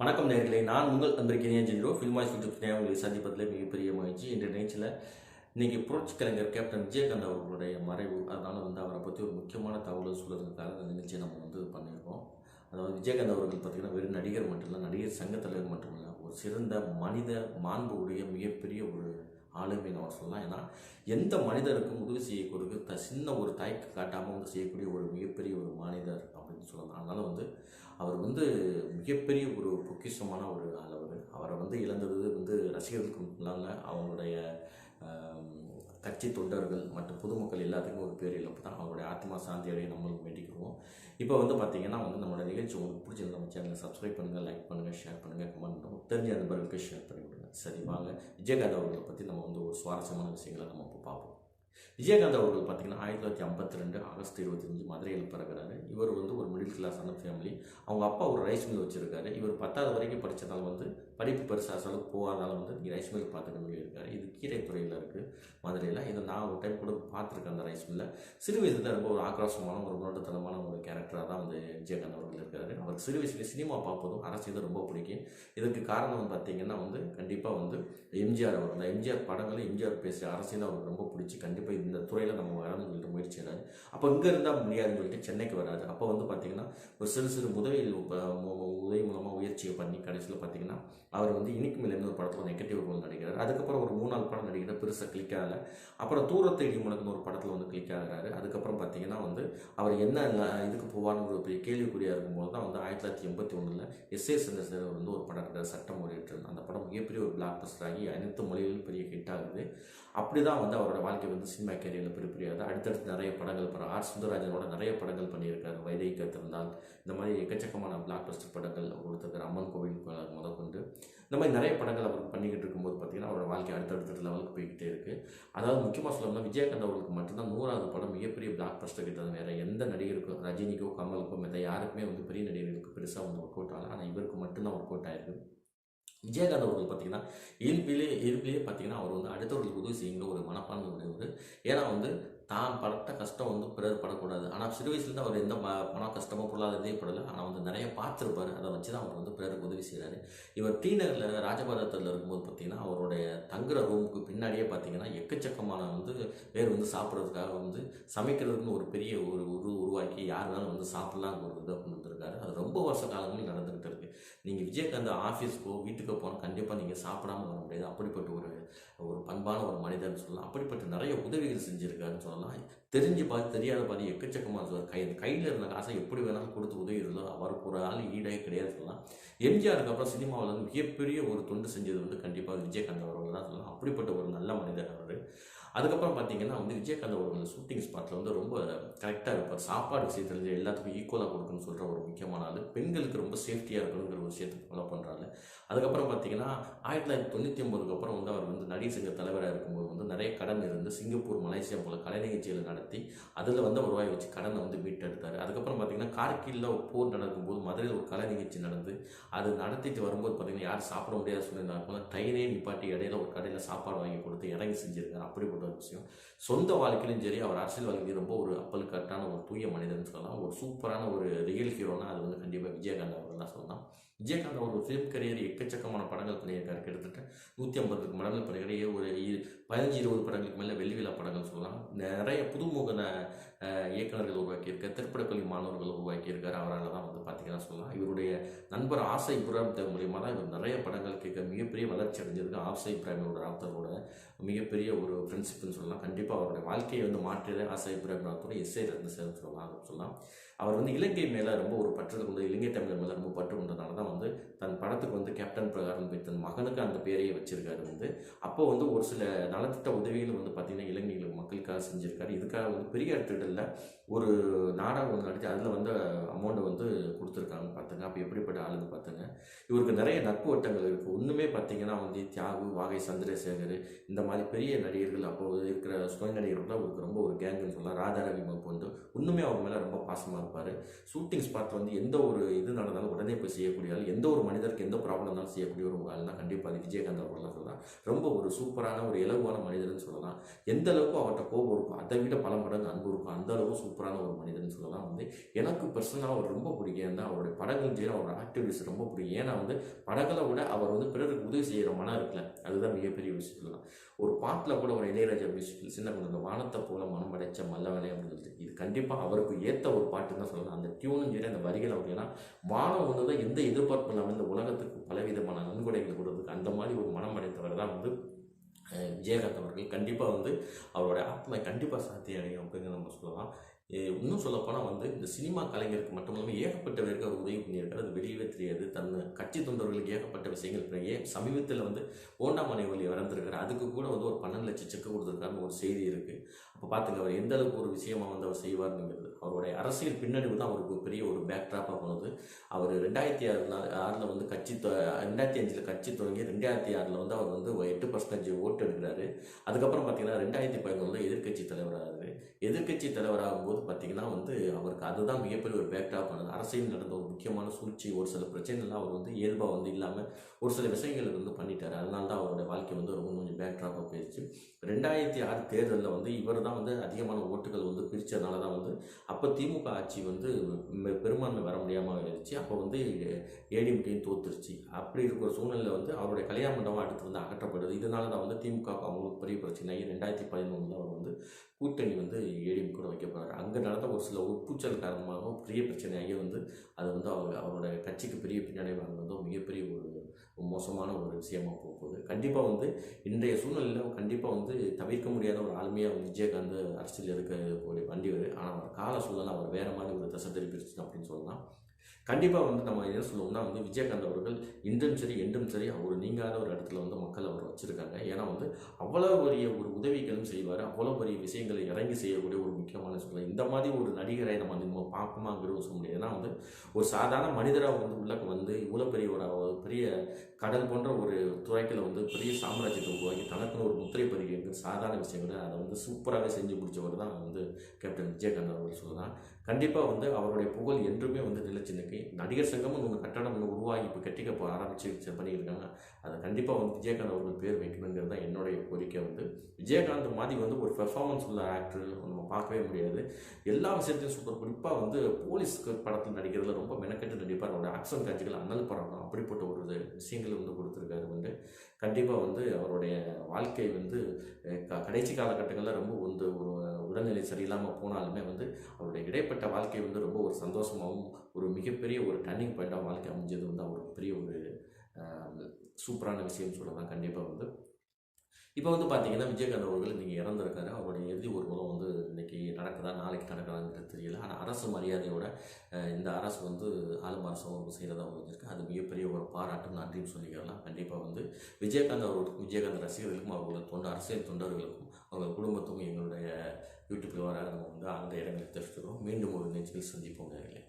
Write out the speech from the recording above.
வணக்கம் நேர்களை நான் உங்கள் நண்பர் ஜெயிரோ ஃபில்மாஸ் யூடியூப் உங்களை சந்திப்பதில் மிகப்பெரிய மகிழ்ச்சி. என்ற நிகழ்ச்சியில் இன்றைக்கி புரட்சி கலைஞர் கேப்டன் விஜயகாந்த் அவர்களுடைய மறைவு. அதனால் வந்து அவரை பற்றி ஒரு முக்கியமான தகவல் சொல்கிறதுக்காக அந்த நிகழ்ச்சியை நம்ம வந்து பண்ணியிருக்கோம். அதாவது விஜயகாந்த் அவர்கள் பார்த்திங்கன்னா வெறும் நடிகர் மட்டும் இல்லை நடிகர் சங்க தலைவர் மட்டும் இல்லை ஒரு சிறந்த மனித மாண்பு உடைய மிகப்பெரிய ஒரு ஆளுமைன்னு அவர் சொல்லலாம். ஏன்னா எந்த மனிதருக்கும் உதவி செய்யக்கூடிய த சின்ன ஒரு தாய்க்கு காட்டாமல் வந்து செய்யக்கூடிய ஒரு மிகப்பெரிய ஒரு மனிதர் அப்படின்னு சொல்லலாம். அதனால் வந்து அவர் வந்து மிகப்பெரிய ஒரு பொக்கிஷமான ஒரு ஆள் அவர். அவரை வந்து இழந்தது வந்து ரசிகர்களுக்கு முன்னால் அவங்க கட்சி தொண்டர்கள் மற்றும் பொதுமக்கள் எல்லாத்துக்கும் ஒரு பேர் இழப்பு தான் அவருடைய ஆத்மா சாந்தி அடைய நம்மளுக்கு வேண்டிக்கிறோம். இப்போ வந்து பார்த்திங்கன்னா வந்து நம்மளோட நிகழ்ச்சி உங்களுக்கு பிடிச்சிருந்தா நம்ம சேனலை சப்ஸ்கிரைப் பண்ணுங்கள் லைக் பண்ணுங்கள் ஷேர் பண்ணுங்கள் கமெண்ட் பண்ணுங்கள் தெரிஞ்ச நண்பர்களுக்கு ஷேர் பண்ணி விடுங்க. சரி வாங்க. விஜயகாந்த் அவர்களை பற்றி நம்ம வந்து ஒரு சுவாரஸ்யமான விஷயங்களை நம்ம இப்போ பார்ப்போம். விஜயகாந்த் அவர்கள் பார்த்தீங்கன்னா ஆயிரத்தி தொள்ளாயிரத்தி ஐம்பத்தி ரெண்டு ஆகஸ்ட் இருபத்தஞ்சு மதுரையில் பிறகுறாரு இவர் வந்து ஒரு மிடில் கிளாஸான ஃபேமிலி அவங்க அப்பா ஒரு ரைஸ் மில் வச்சுருக்காரு. இவர் பத்தாவது வரைக்கும் படித்ததால் வந்து படிப்பு பெருசாக அளவுக்கு போகாதால வந்து நீங்கள் ரைஸ் மில் பார்த்துக்கணும் சொல்லியிருக்காரு இது கீரை துறையில் இருக்குது மதுரையில். இதை நான் ஒரு டைம் கூட பார்த்துருக்கேன் அந்த ரைஸ் மில்லில் சிறு வயசுல தான் ரொம்ப ஒரு ஆக்ரோஷமான ஒரு முரட்டுத்தனமான ஒரு கேரக்டராக தான் வந்து விஜயகாந்த் அவர்கள் இருக்காரு. அவருக்கு சிறு வயசுல சினிமா பார்ப்பதும் அரசியல் ரொம்ப பிடிக்கும். இதற்கு காரணம் பார்த்தீங்கன்னா வந்து கண்டிப்பாக வந்து எம்ஜிஆர் அவர் அந்த எம்ஜிஆர் படங்களும் எம்ஜிஆர் பேசுகிற அரசியல் அவருக்கு ரொம்ப பிடிச்சி கண்டிப்பாக இந்த துறையில் நம்ம வளர்ந்து முயற்சி செய்கிறாரு அப்போ இங்கே இருந்தால் முடியாதுன்னு சொல்லிட்டு சென்னைக்கு வராது. அப்போ வந்து பார்த்தீங்கன்னா ஒரு சிறு சிறு உதவியில் உதவி மூலமாக முயற்சியை பண்ணி கடைசியில் பார்த்தீங்கன்னா அவர் வந்து இனிக்கு மேலே ஒரு படத்தில் நெகட்டிவ் ரோல் நடிக்கிறார். அதுக்கப்புறம் ஒரு மூணு நாள் படம் நடிக்கிறார் பெருசாக கிளிக் ஆகலை. அப்புறம் தூரத்தை இடி முழக்குன்னு ஒரு படத்தில் வந்து கிளிக் ஆகிறாரு. அதுக்கப்புறம் அவர் என்ன இதுக்கு போவார்னு ஒரு பெரிய கேள்விக்குறியாக இருக்கும்போது தான் வந்து ஆயிரத்தி தொள்ளாயிரத்தி எண்பத்தி ஒன்றில் எஸ்ஏஎஸ் ஏ சந்திரசேகர் வந்து ஒரு படம் இருக்கிற சட்டம் முறையற்று அந்த படம் மிகப்பெரிய ஒரு பிளாக் பஸ்டர் ஆகி அனைத்து மொழிகளிலும் பெரிய ஹிட் ஆகுது. அப்படி தான் வந்து அவரோட வாழ்க்கை வந்து சினிமா கேரியரில் பெருப்பெரியாது அடுத்தடுத்து நிறைய படங்கள் பண்ண ஆர் சுந்தரராஜனோட நிறைய படங்கள் பண்ணியிருக்காரு. வைதை கத்திருந்தால் இந்த மாதிரி எக்கச்சக்கமான பிளாக் பஸ்டர் படங்கள் கொடுத்துருக்காரு. அம்மன் கோவில் முதற்கொண்டு. இந்த மாதிரி நிறைய படங்கள் அவர் பண்ணிக்கிட்டு இருக்கும்போது பார்த்தீங்கன்னா அவரோட வாழ்க்கை அடுத்தடுத்த லெவலுக்கு போய்கிட்டே இருக்குது அதாவது முக்கியமாக சொல்லணும்னா விஜயகாந்த் அவர்களுக்கு மட்டும்தான் நூறாவது படம் மிகப்பெரிய பிளாக் பஸ்டர் கிட்ட வேறு எந்த நடிகருக்கும் ரஜினிக்கோ கமலுக்கோ மற்ற யாருக்குமே வந்து பெரிய நடிகர்களுக்கு பெருசாக வந்து ஒர்க் அவுட் ஆகலை. ஆனால் இவருக்கு மட்டும்தான் ஒர்க் அவுட் ஆயிருக்கு. விஜயகாந்த் அவர்கள் பார்த்தீங்கன்னா இயல்பிலே இயல்பிலேயே பார்த்தீங்கன்னா அவர் வந்து அடுத்தவர்களுக்கு உதவி செய்யுங்கிற ஒரு மனப்பான்மை உடையவர். ஏன்னா வந்து தான் பட்ட கஷ்டம் வந்து பிறர் படக்கூடாது. ஆனால் சிறு வயசுலேருந்து அவர் எந்த ப- பணம் கஷ்டமோ பொருளாதாரத்தையே படலை. ஆனால் வந்து நிறைய பார்த்துருப்பாரு. அதை வச்சு தான் அவர் வந்து பிறருக்கு உதவி செய்கிறாரு இவர் டி நகரில் ராஜபாதத்தில் இருக்கும்போது பார்த்தீங்கன்னா அவருடைய தங்குற ரூமுக்கு பின்னாடியே பார்த்தீங்கன்னா எக்கச்சக்கமான வந்து பேர் வந்து சாப்பிட்றதுக்காக வந்து சமைக்கிறதுக்குன்னு ஒரு பெரிய ஒரு உரு உருவாக்கி யார் வேணாலும் வந்து சாப்பிட்லாம் ஒரு இதை கொண்டு வந்திருக்காரு. அது ரொம்ப வருஷ காலங்களில் நடந்து நீங்கள் விஜயகாந்த் ஆஃபீஸ்க்கோ வீட்டுக்கோ போனால் கண்டிப்பாக நீங்கள் சாப்பிடாம வர முடியாது. அப்படிப்பட்ட ஒரு ஒரு பண்பான ஒரு மனிதர்னு சொல்லலாம். அப்படிப்பட்ட நிறைய உதவிகள் செஞ்சுருக்காருன்னு சொல்லலாம். தெரிஞ்சு பார்த்து தெரியாத பார்த்து எக்கச்சக்கமாக சொல்லுவார் கை கையில் இருந்த காசை எப்படி வேணாலும் கொடுத்து உதவி இருந்தால் அவருக்கு ஒரு ஆள் ஈடே கிடையாது சொல்லலாம். எம்ஜிஆருக்கு அப்புறம் சினிமாவில் வந்து மிகப்பெரிய ஒரு தொண்டு செஞ்சது வந்து கண்டிப்பாக விஜயகாந்த் அவர்கள் தான் சொல்லலாம். அப்படிப்பட்ட ஒரு நல்ல மனிதர் அவர். அதுக்கப்புறம் பார்த்தீங்கன்னா வந்து விஜயகாந்தோட அவர்கள் ஷூட்டிங் ஸ்பாட்டில் வந்து ரொம்ப கரெக்டாக இருப்பார். சாப்பாடு விஷயத்தில் எல்லாத்துக்கும் ஈக்குவலாக கொடுக்கணும்னு சொல்கிற ஒரு முக்கியமான ஆள். பெண்களுக்கு ரொம்ப சேஃப்டியாக இருக்கணுங்கிற ஒரு விஷயத்தை ஃபாலோ பண்ணுறாரு அதுக்கப்புறம் பார்த்தீங்கன்னா ஆயிரத்தி தொள்ளாயிரத்தி தொண்ணூற்றி ஒம்பதுக்கு அப்புறம் வந்து அவர் வந்து நடிகர் சங்க தலைவராக இருக்கும்போது வந்து நிறைய கடன் இருந்து சிங்கப்பூர் மலேசியா போல கலை நிகழ்ச்சிகளை நடத்தி அதில் வந்து ஒரு ரூபாய் வச்சு கடனை வந்து மீட்டெடுத்தார். அதுக்கப்புறம் பார்த்தீங்கன்னா கார்கில்ல ஒரு போர் நடக்கும்போது மதுரையில் ஒரு கலை நிகழ்ச்சி நடந்து அது நடத்திட்டு வரும்போது பார்த்தீங்கன்னா யாரும் சாப்பிட முடியாத சூழ்நிலை. ட்ரெயினே நிப்பாட்டி இடையில ஒரு கடையில் சாப்பாடு வாங்கி கொடுத்து இறங்கி செஞ்சுருக்காரு. அப்படிப்பட்ட ஒரு விஷயம். சொந்த வாழ்க்கையிலும் சரி அவர் அரசியல் வாழ்க்கையிலும் ரொம்ப ஒரு அப்பல் கட்டான ஒரு தூய மனிதன் சொல்லலாம். ஒரு சூப்பரான ஒரு ரியல் ஹீரோனா அது வந்து கண்டிப்பாக விஜயகாந்த் அவர் தான் சொல்லலாம். விஜயகாந்த் அவர் ஃபிலிம் கரியர் எக்கச்சக்கமான படங்கள் பண்ணியிருக்காரு. கிட்டத்தட்ட நூற்றி ஐம்பதுக்கு படங்கள் பண்ணியிருக்காரு. ஒரு பதினஞ்சு இருபது படங்களுக்கு மேலே வெள்ளி விழா படங்கள் சொல்லலாம். நிறைய புதுமுக இயக்குநர்கள் இயக்குனர்கள் உருவாக்கியிருக்கார். திரைப்படக்கல்வி மாணவர்கள் உருவாக்கியிருக்கார். அவரால் தான் வந்து பார்த்தீங்கன்னா சொல்லலாம். இவருடைய நண்பர் ஆசை இப்ராஹிம் மூலியமாக தான் இவர் நிறைய படங்கள் கேட்க மிகப்பெரிய வளர்ச்சி அடைஞ்சிருக்கு ஆசை இப்ராஹிமோட ராப்தரோட மிகப்பெரிய ஒரு ஃப்ரெண்ட்ஷிப்னு சொல்லலாம். கண்டிப்பாக அவருடைய வாழ்க்கையை வந்து மாற்றியதே ஆசை இப்ராஹிம் ஆத்தரோட எஸ்ஐ சேர்ந்து சொல்லலாம் சொல்லலாம். அவர் வந்து இலங்கை மேலே ரொம்ப ஒரு பற்று கொண்டு இலங்கை தமிழர் மேலே ரொம்ப பற்று கொண்டதுனால தான் வந்து தன் படத்துக்கு வந்து கேப்டன் பிரகாரம் போய் தன் மகனுக்கு அந்த பேரையே வச்சிருக்காரு வந்து. அப்போ வந்து ஒரு சில நலத்திட்ட உதவிகள் வந்து பார்த்திங்கன்னா இலங்கையில் மக்களுக்காக செஞ்சிருக்காரு. இதுக்காக வந்து பெரிய திடலில் ஒரு நாடகம் வந்து நடித்து அதில் வந்து அமௌண்ட்டை வந்து கொடுத்துருக்காங்க பார்த்துங்க அப்போ எப்படிப்பட்ட ஆளுங்க பார்த்துங்க இவருக்கு நிறைய நட்பு வட்டங்கள் இருக்குது ஒன்றுமே பார்த்து பார்த்தீங்கன்னா வந்து தியாகு வாகை சந்திரசேகர் இந்த மாதிரி பெரிய நடிகர்கள் அப்போ இருக்கிற சுய நடிகர்கள் அவருக்கு ரொம்ப ஒரு கேங்குன்னு சொல்லலாம். ராதாரவி வந்து இன்னுமே அவர் மேலே ரொம்ப பாசமாக இருப்பார். ஷூட்டிங் ஸ்பாட்டில் வந்து எந்த ஒரு இது நடந்தாலும் உடனே போய் செய்யக்கூடிய ஆள். எந்த ஒரு மனிதருக்கு எந்த ப்ராப்ளம் இருந்தாலும் செய்யக்கூடிய ஒரு ஆள் தான் கண்டிப்பாக அது விஜயகாந்த் அவர்கள்லாம் சொல்லலாம். ரொம்ப ஒரு சூப்பரான ஒரு இலகுவான மனிதர்னு சொல்லலாம். எந்த அளவுக்கு அவர்கிட்ட கோபம் இருக்கும் அதை விட பல மடங்கு அன்பு இருக்கும் அந்த அளவுக்கு சூப்பரான ஒரு மனிதர்னு சொல்லலாம். வந்து எனக்கு பர்சனலாக அவர் ரொம்ப பிடிக்கும். ஏன்னா அவருடைய படங்கள் அவரோட ஆக்டிவிட்டிஸ் ரொம்ப பிடிக்கும். ஏன்னா வந்து படங்களை விட அவர் வந்து பிறருக்கு உதவி செய்கிற மனம் இருக்குல்ல அதுதான் மிகப்பெரிய விஷயம் சொல்லலாம் ஒரு பாட்டில் கூட ஒரு இளையராஜா மியூசிக் சின்ன குழந்தை அந்த வானத்தை போல மனம் அடைச்ச மல்லவனே அப்படின்னு சொல்லிட்டு இது கண்டிப்பாக அவருக்கு ஏற்ற ஒரு பாட்டு தான் சொல்லலாம். அந்த டியூனும் சரி அந்த வரிகள் அப்படின்னா வானம் வந்து தான் எந்த எதிர்பார்ப்பும் இல்லாமல் இந்த உலகத்துக்கு பலவிதமான நன்கொடைகள் கொடுத்ததுக்கு அந்த மாதிரி ஒரு மனம் அடைத்தவர் தான் வந்து விஜயகாந்த் அவர்கள். கண்டிப்பாக வந்து அவரோட ஆத்மா கண்டிப்பாக சாத்தியடையும் அப்படிங்கிற நம்ம சொல்லலாம். இன்னும் சொல்லப்போனால் வந்து இந்த சினிமா கலைஞருக்கு மட்டும் இல்லாமல் ஏகப்பட்ட பேருக்கு அவர் உதவி பண்ணியிருக்காரு. அது வெளியவே தெரியாது. தன் கட்சி தொண்டர்களுக்கு ஏகப்பட்ட விஷயங்கள் பிறகு சமீபத்தில் வந்து ஓண்டாமனை வழி இறந்துருக்காரு. அதுக்கு கூட வந்து ஒரு பன்னெண்டு லட்சம் செக்கு கொடுத்துருக்காருன்னு ஒரு செய்தி இருக்குது அப்போ பார்த்துங்க அவர் எந்த அளவுக்கு ஒரு விஷயமாக வந்து அவர் செய்வாருங்கிறது. அவருடைய அரசியல் பின்னடைவு தான் அவருக்கு பெரிய ஒரு பேக் ட்ராப்பாக போனது. அவர் ரெண்டாயிரத்தி ஆறுல ஆறில் வந்து கட்சி ரெண்டாயிரத்தி அஞ்சில் கட்சி தொடங்கி ரெண்டாயிரத்தி ஆறில் வந்து அவர் வந்து எட்டு பர்சன்டேஜ் ஓட்டு எடுக்கிறாரு. அதுக்கப்புறம் பார்த்தீங்கன்னா ரெண்டாயிரத்தி பதினொன்றில் எதிர்க்கட்சி தலைவராகிறாரு. எதிர்க்கட்சி தலைவராகும்போது பார்த்தீங்கன்னா வந்து அவருக்கு அதுதான் மிகப்பெரிய ஒரு பேக்டாக பண்ணுது அரசியல் நடந்த ஒரு முக்கியமான சூழ்ச்சி ஒரு சில பிரச்சனைலாம் அவர் வந்து இயல்பாக வந்து இல்லாமல் ஒரு சில விஷயங்கள் வந்து பண்ணிட்டார். அதனால தான் அவருடைய வாழ்க்கை வந்து ரொம்ப கொஞ்சம் பேக்டாப்பாக போயிடுச்சு ரெண்டாயிரத்தி ஆறு தேர்தலில் வந்து இவர் தான் வந்து அதிகமான ஓட்டுகள் வந்து பிரித்ததுனால தான் வந்து அப்போ திமுக ஆட்சி வந்து மெ- பெரும்பான்மை வர முடியாமல் ஆயிடுச்சு அப்போ வந்து ஏடிஎம்கேயும் தோத்துருச்சு. அப்படி இருக்கிற சூழ்நிலையில் வந்து அவருடைய கல்யாண மண்டபம் அடுத்து வந்து அகற்றப்படுது. இதனால தான் வந்து திமுக அவங்களுக்கு பெரிய பிரச்சனை ரெண்டாயிரத்தி பதினொன்றில் அவர் கூட்டணி வந்து ஏடிஎம் கூட வைக்க போகிறாங்க அங்கே நடந்த ஒரு சில உட்பூச்சல் காரணமாகவும் பெரிய பிரச்சனையாகி வந்து அது வந்து அவங்க அவரோட கட்சிக்கு பெரிய பின்னடைவாக வந்து மிகப்பெரிய ஒரு மோசமான ஒரு விஷயமா போக போகுது. கண்டிப்பாக வந்து இன்றைய சூழ்நிலையில் கண்டிப்பாக வந்து தவிர்க்க முடியாத ஒரு ஆளுமையாக வந்து விஜயகாந்த் அரசியல் இருக்கக்கூடிய வண்டி வருது. ஆனால் அவர் கால சூழல் அவர் வேறு மாதிரி ஒரு தசை திருப்பிடுச்சு அப்படின்னு சொல்லலாம். கண்டிப்பாக வந்து நம்ம என்ன சொல்லுவோம்னா வந்து விஜயகாந்த் அவர்கள் இன்றும் சரி என்றும் சரி அவர் நீங்காத ஒரு இடத்துல வந்து மக்கள் அவர் வச்சிருக்காங்க. ஏன்னா வந்து அவ்வளோ பெரிய ஒரு உதவிகளும் செய்வார் அவ்வளோ பெரிய விஷயங்களை இறங்கி செய்யக்கூடிய ஒரு முக்கியமான சூழ்நிலை இந்த மாதிரி ஒரு நடிகரை நம்ம வந்து நம்ம பார்ப்போமாங்கிறது சொல்ல முடியாது. ஏன்னா வந்து ஒரு சாதாரண மனிதராக வந்து உள்ள வந்து இவ்வளோ பெரிய ஒரு பெரிய கடல் போன்ற ஒரு துறைக்கில் வந்து பெரிய சாம்ராஜ்யத்தை உருவாக்கி தனக்குன்னு ஒரு முத்திரை பதிக்கிறது சாதாரண விஷயங்களை அதை வந்து சூப்பராகவே செஞ்சு முடித்தவர் தான் வந்து கேப்டன் விஜயகாந்த் அவர்கள் சொல்லலாம். கண்டிப்பாக வந்து அவருடைய புகழ் என்றுமே வந்து நிலைச்சு நிற்கி நடிகர் சங்கமும் ஒன்று கட்டடம் ஒன்று உருவாகி இப்போ கட்டிக்க போக ஆரம்பிச்சு பண்ணியிருக்காங்க அதை கண்டிப்பாக வந்து விஜயகாந்த் அவர்கள் பேர் வைக்கணுங்கிறது தான் என்னுடைய கோரிக்கை வந்து. விஜயகாந்த் மாதிரி வந்து ஒரு பெர்ஃபார்மன்ஸ் உள்ள ஆக்டர் நம்ம பார்க்கவே முடியாது. எல்லா விஷயத்தையும் சூப்பர் குறிப்பாக வந்து போலீஸ் படத்தில் நடிக்கிறதுல ரொம்ப மெனக்கெட்டு நடிப்பார். அவரோட ஆக்ஷன் காட்சிகள் அண்ணல் படம் விஷயங்கள் வந்து கொடுத்துருக்காரு வந்து. கண்டிப்பாக வந்து அவருடைய வாழ்க்கை வந்து க- கடைசி காலகட்டங்களில் ரொம்ப வந்து ஒரு உடல்நிலை சரியில்லாமல் போனாலுமே வந்து அவருடைய இடைப்பட்ட வாழ்க்கை வந்து ரொம்ப ஒரு சந்தோஷமாகவும் ஒரு மிகப்பெரிய ஒரு டர்னிங் பாயிண்ட்டாக வாழ்க்கை அமைஞ்சது வந்து அவருக்கு பெரிய ஒரு சூப்பரான விஷயம்னு சொல்லலாம் கண்டிப்பாக வந்து இப்போ வந்து பார்த்தீங்கன்னா விஜயகாந்த் அவர்கள் இன்றைக்கி இறந்துருக்காரு. அவருடைய இறுதி ஊர்வலம் வந்து இன்றைக்கி நடக்குதா நாளைக்கு நடக்குதாங்கிறது தெரியல. ஆனால் அரசு மரியாதையோட இந்த அரசு வந்து ஆளும் அரசு அவங்க செய்கிறதா வந்துருக்கு அது மிகப்பெரிய ஒரு பாராட்டும் நன்றியும் சொல்லிக்கலாம் கண்டிப்பாக வந்து விஜயகாந்த் அவர்களுக்கும் விஜயகாந்த் ரசிகர்களுக்கும் அவர்களோட தொண்டு அரசியல் தொண்டர்களுக்கும் அவங்க குடும்பத்துக்கும் எங்களுடைய யூடியூப்பில் வர நம்ம வந்து அந்த இடங்களை தெரிவிச்சுக்கிறோம் மீண்டும் ஒரு நிகழ்ச்சியில் சந்திப்போம் நேர்களே.